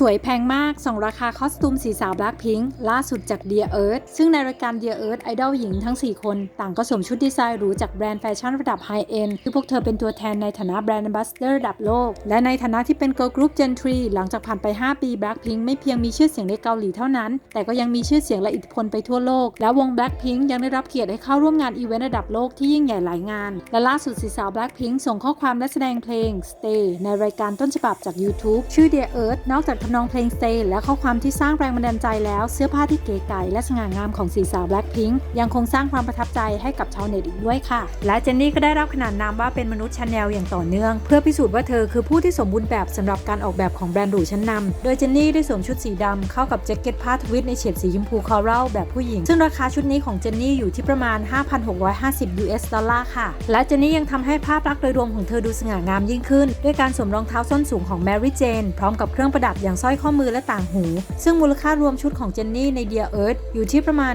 สวยแพงมากส่องราคาคอสตูมสีสาว Blackpink ล่าสุดจาก Dear Earth ซึ่งในรายการ Dear Earth ไอดอลหญิงทั้ง 4 คน ต่างก็สวมชุดดีไซน์หรูจากแบรนด์แฟชั่นระดับไฮเอ็นที่พวกเธอเป็นตัวแทนในฐานะแบรนด์ a m b a s s a d o r ระดับโลก และในฐานะที่เป็น Girl Group Gen 3หลังจากผ่านไป 5 ปี Blackpink ไม่เพียงมีชื่อเสียงในเกาหลีเท่านั้น แต่ก็ยังมีชื่อเสียงและอิทธิพลไปทั่วโลก และวง Blackpink ยังได้รับเกียรติให้เข้าร่วมงานอีเวนต์ระดับโลกที่ยิ่งใหญ่หลายงาน และล่าสุดสีสาว Blackpink ส่งข้อความและแสดงเพลง Stay ในรายการต้นฉบับจาก YouTube ชื่อ Dear Earth นอกจากทำนองเพลง Stay และข้อความที่สร้างแรงบันดาลใจแล้ว เสื้อผ้าที่เก๋ไก๋และสง่างามของสีสาว Blackpink ยังคงสร้างความประทับใจให้กับชาวเน็ตอีกด้วยค่ะ และเจนนี่ก็ได้รับขนานนามว่าเป็นมนุษย์ชาแนลอย่างต่อเนื่อง เพื่อพิสูจน์ว่าเธอคือผู้ที่สมบูรณ์แบบสำหรับการออกแบบของแบรนด์หรูชั้นนำโดยเจนนี่ได้สวมชุดสีดำเข้ากับแจ็คเก็ตผ้าทวิตในเฉดสีชมพูคอรัลแบบผู้หญิง ซึ่งราคาชุดนี้ของเจนนี่อยู่ที่ประมาณ 5,650 US ดอลลาร์ค่ะ และเจนนี่ยังทำให้ภาพลักษณ์โดยรวมของเธอดูสง่างามยิ่งขึ้น ด้วยการสวมรองเท้าส้นสูงของ Mary Jane พร้อมกับเครื่องประดับอย่างสร้อยข้อมือและต่างหู ซึ่งมูลค่ารวมชุดของเจนนี่ใน Dear Earth อยู่ที่ประมาณ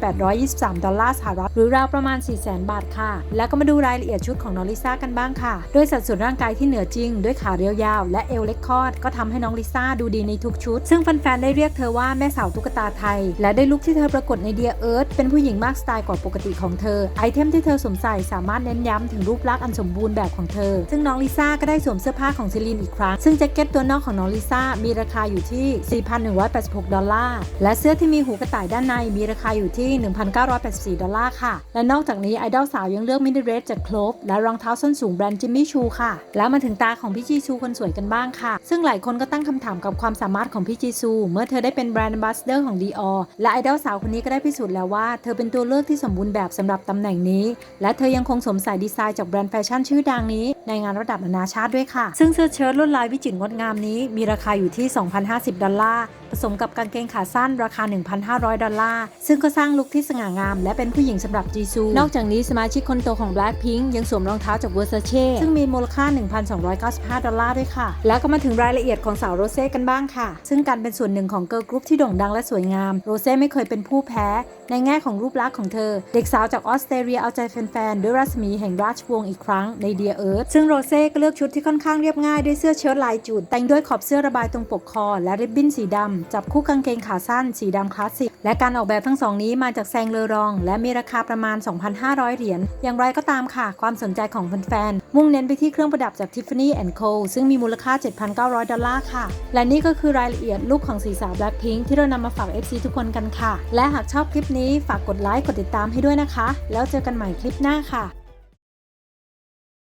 11,823 ดอลลาร์สหรัฐหรือราวประมาณ 400,000 บาทค่ะ แล้วก็มาดูรายละเอียดชุดของน้องลิซ่ากันบ้างค่ะด้วยสัดส่วนร่างกายที่เหนือจริง ด้วยขาเรียวยาว และเอวเล็กคอด ก็ทำให้น้องลิซ่าดูดีในทุกชุด ซึ่งแฟนๆได้เรียกเธอว่าแม่สาวตุ๊กตาไทย และได้ลุคที่เธอปรากฏใน Dear Earth เป็นผู้หญิงมากสไตล์กว่าปกติของเธอ ไอเทมที่เธอสวมใส่สามารถเน้นย้ำถึงรูปลักษณ์อันสมบูรณ์แบบของเธอ ซึ่งน้องลิซ่าก็ได้สวมเสื้อผ้าของซิลินอีกครั้ง ซึ่งแจ็คเก็ตตัวนอกของน้องลิซ่ามีราคาอยู่ที่ 4,186 ดอลลาร์ และเสื้อที่มีหูกระต่ายด้านในมีราคาอยู่ที่ 1,984 ดอลลาร์ค่ะ และนอกจากนี้ไอดอลสาวยังเลือกมินิเรสจากโคลบและรองเท้าส้นสูงแบรนด์จิมมี่ชูค่ะ แล้วมาถึงตาของพี่จีซูคนสวยกันบ้างค่ะ ซึ่งหลายคนก็ตั้งคำถามกับความสามารถของพี่จีซู เมื่อเธอได้เป็นแบรนด์ a m b a s s a d o r ของ Dior และไอดอลสาวคนนี้ก็ได้พิสูจน์แล้วว่าเธอเป็นตัวเลือกที่สมบูรณ์แบบสำหรับตำแหน่งนี้ และเธอยังคงสวมใส่ดีไซน์จากแบรนด์แฟชั่นชื่อดังนี้ ในงานระดับนานาชาติด้วยค่ะ ซึ่งเสื้อเชิ้ตลวดลายวิจิตรงดงามนี้มีราคาอยู่ที่ 2,050 ดอลลาร์ผสมกับกางเกงขาสั้นราคา 1,500 ดอลลาร์ ซึ่งก็สร้างลุคที่สง่างาม และเป็นผู้หญิงสำหรับจีซู นอกจากนี้สมาชิกคนโตของ Blackpink ยังสวมรองเท้าจาก Versace ซึ่งมีมูลค่า 1,295 ดอลลาร์ด้วยค่ะ แล้วก็มาถึงรายละเอียดของสาวโรเซ่กันบ้างค่ะ ซึ่งการเป็นส่วนหนึ่งของเกิร์ลกรุ๊ปที่โด่งดังและสวยงาม โรเซ่ไม่เคยเป็นผู้แพ้ ในแง่ของรูปลักษณ์ของเธอ เด็กสาวจากออสเตรเลียเอาใจแฟนๆด้วยรัศมีแห่งราชวงศ์อีกครั้งใน Dear Earth ซึ่งโรเซ่ก็เลือกชุดที่ค่อนข้างเรียบง่ายด้วยเสื้อเชิ้ตลายจุดแต่งด้วยขอบเสื้อระบายตรงปกคอและริบบิ้นสีดำจับคู่กางเกงขาสั้น สีดำคลาสสิก และการออกแบบทั้งสองนี้มาจากแซงเลอรอง และมีราคาประมาณ 2,500 เหรียญ อย่างไรก็ตามค่ะ ความสนใจของแฟนๆ มุ่งเน้นไปที่เครื่องประดับจาก Tiffany Co ซึ่งมีมูลค่า 7,900 ดอลลาร์ค่ะ และนี่ก็คือรายละเอียดลุคของสีสาว Blackpink ที่เรานำมาฝาก FC ทุกคนกันค่ะ และหากชอบคลิปนี้ฝากกดไลค์กดติดตามให้ด้วยนะคะ แล้วเจอกันใหม่คลิปหน้าค่ะ